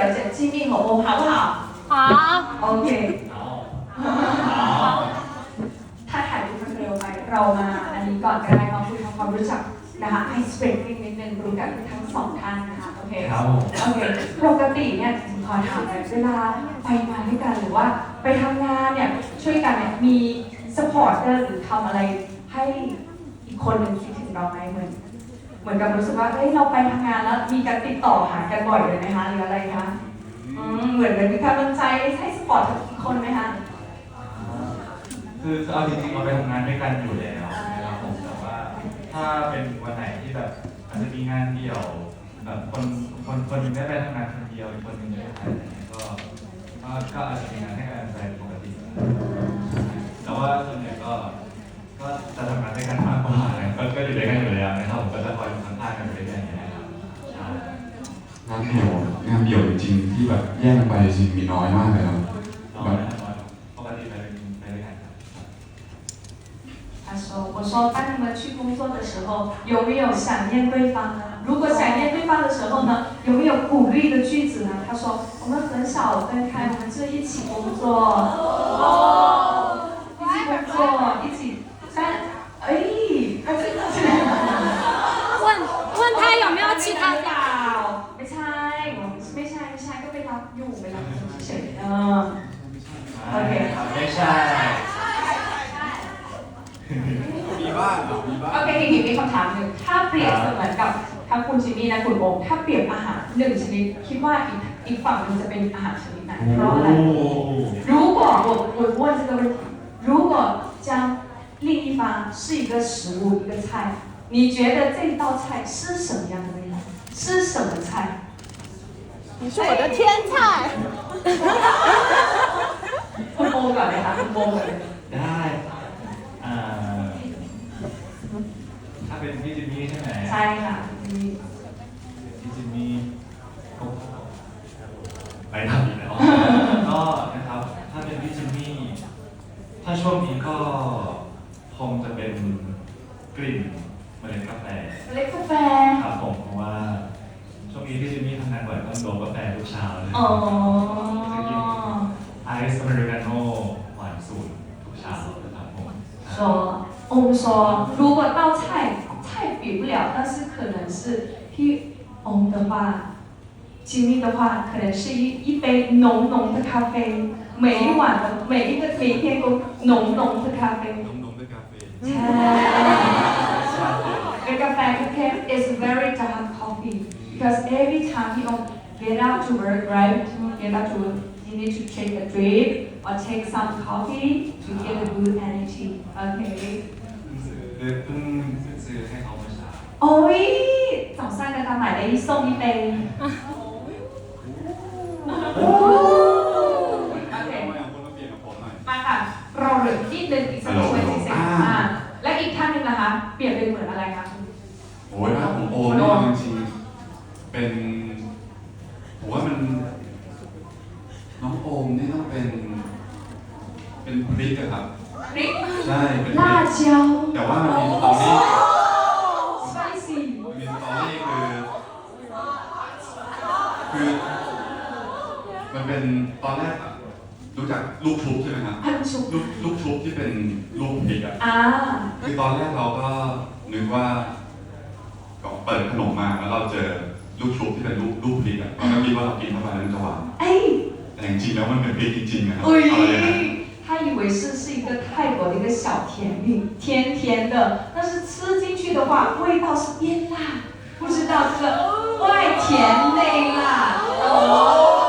了解金密和欧，好不好好， ？OK。 เอาเอา ถ้าถ่ายรูปมันเร็วไปเรามาอันนี้ก่อนก็ได้มาคุยทำความรู้จักนะคะให้สเปรดนิดนึงรู้กันทั้งสองท่านนะคะโอเค ครับผม โอเคปกติเนี่ยขอถามหน่อยเวลาไปงานด้วยกันหรือว่าไปทำงานเนี่ยช่วยกันเนี่ยมีสปอร์ตเตอร์หรือทำอะไรให้อีกคนหนึ่งคิดถึงเราไหมเหมือน เหมือนกับรู้สึกว่าเฮ้ยเราไปทำงานแล้วมีการติดต่อหากันบ่อยเลยไหมคะหรืออะไรคะอืมเหมือนเหมือนมีกำลังใจให้สปอร์ตอีกคนไหมคะคือเอาจริงๆเราไปทำงานด้วยกันอยู่แล้วนะครับผมแต่ว่าถ้าเป็นวันไหนที่แบบอาจจะมีงานเดี่ยวแบบคนคนคนหนึงได้ไปทำงานคนเดียวอีกคนหนึงไม่ได้ไปอะไรเงี้ยก็ก็ก็อาจจะมีงานให้กันไปปกติ แต่ว่าส่วนใหญ่ก็ก็จะ อะไรก็ก็อยู่ด้วยกันอยู่แล้วนะครับผมก็จะคอยอยู่ข้างๆกันไปเรื่อยๆอย่างเงี้ยครับใช่ งานเดี่ยวงานเดี่ยวจริงๆที่แบบแยกกันไปจริงๆมีน้อยมากเลยครับ น้อยนะน้อยปกติไปเป็นไปด้วยกันครับ 他说：“我说，当你们去工作的时候，有没有想念对方呢？如果想念对方的时候呢，有没有鼓励的句子呢？”他说：“我们很少分开，我们就一起工作， มีบ้างมีบ้าง โอเคทีนี้มีคำถามหนึ่งถ้าเปรียบเสมือนกับทั้งคุณจิมมี่และคุณโอมถ้าเปรียบอาหารหนึ่งชนิด คิดว่าอีกอีกฝั่งหนึงจะเป็นอาหารชนิดไหนเพราะอะไร如果我我问这个问题如果将另一方是一个食物一个菜你觉得这道菜是什么样的味道是什么菜你是我的天菜。 พี่จิมมี่ก็ไปทำอีกแล้ว ก็นะครับ ถ้าเป็นพี่จิมมี่ ถ้าช่วงนี้ก็คงจะเป็นกลิ่นเมล็ดกาแฟ เล็กกาแฟ ครับผมเพราะว่าช่วงนี้พี่จิมมี่ทำงานบ่อยต้องโดนกาแฟทุกเช้าเลย อ๋อ ไอซ์อเมริกาโน่หวานสูตรทุกเช้านะครับผม 说，我们说，如果道菜菜 比不了，但是可能是譬我们的话，经历的话，可能是一一杯浓浓的咖啡，每一晚的每一个每天都浓浓的咖啡。 นมนมด้วยกาแฟ ใช่เป็นกาแฟเข้ม is very dark coffee because every time you know get out to work right get out to work you need to take a drip or take some coffee to get a good energy okay สือเยเพิ่งเพิ่งโอ้โอ้ยสองสั้นกันตามหมได้ส่งนี่เป็นโอ้โอเคมาค่ะเราเริ่มาค่ะ เราเหลือนิดนงอีกสักช่วยสิเสร็จอ่าและอีกท่านหนึ่งนะคะ เปลี่ยนเป็นเหมือนอะไรคะโอ้ยถ้าผมโอนนี่จริงๆเป็นผมว่ามัน น้องโอมนี่ต้องเป็น เป็นพริกอะครับ ใช่ลาดเจียวแต่ว่ามันมีสตอนนี้คือคือ มันเป็นตอนแรกอะรู้จักลูกชุบใช่ไหมครับลูกลูกชุบที่เป็นลูกพริกอะคือตอนแรกเราก็นึกว่าก็เปิดขนมมาแล้วเราเจอลูกชุบที่เป็นลูกลูกพริกอะก็คิดว่าเรากินเข้าไปแล้วมันจะหวานแต่จริงๆแล้วมันเป็นพริกจริงๆนะครับอะไรนะ 他以为是是一个泰国的一个小甜品，甜甜的，但是吃进去的话，味道是变辣，不知道这个外甜内辣。哦。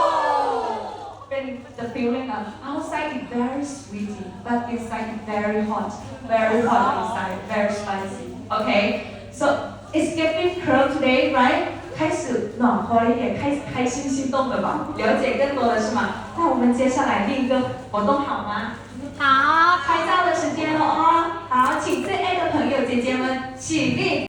The feeling of outside is very sweet, but inside very hot, very hot inside, very spicy. Okay, so it's getting cold today, right? 开始暖和了一点，开开心心动的吧？了解更多的是吗？那我们接下来另一个活动好吗？好。拍照的时间了哦。好，请最爱的朋友姐姐们起立。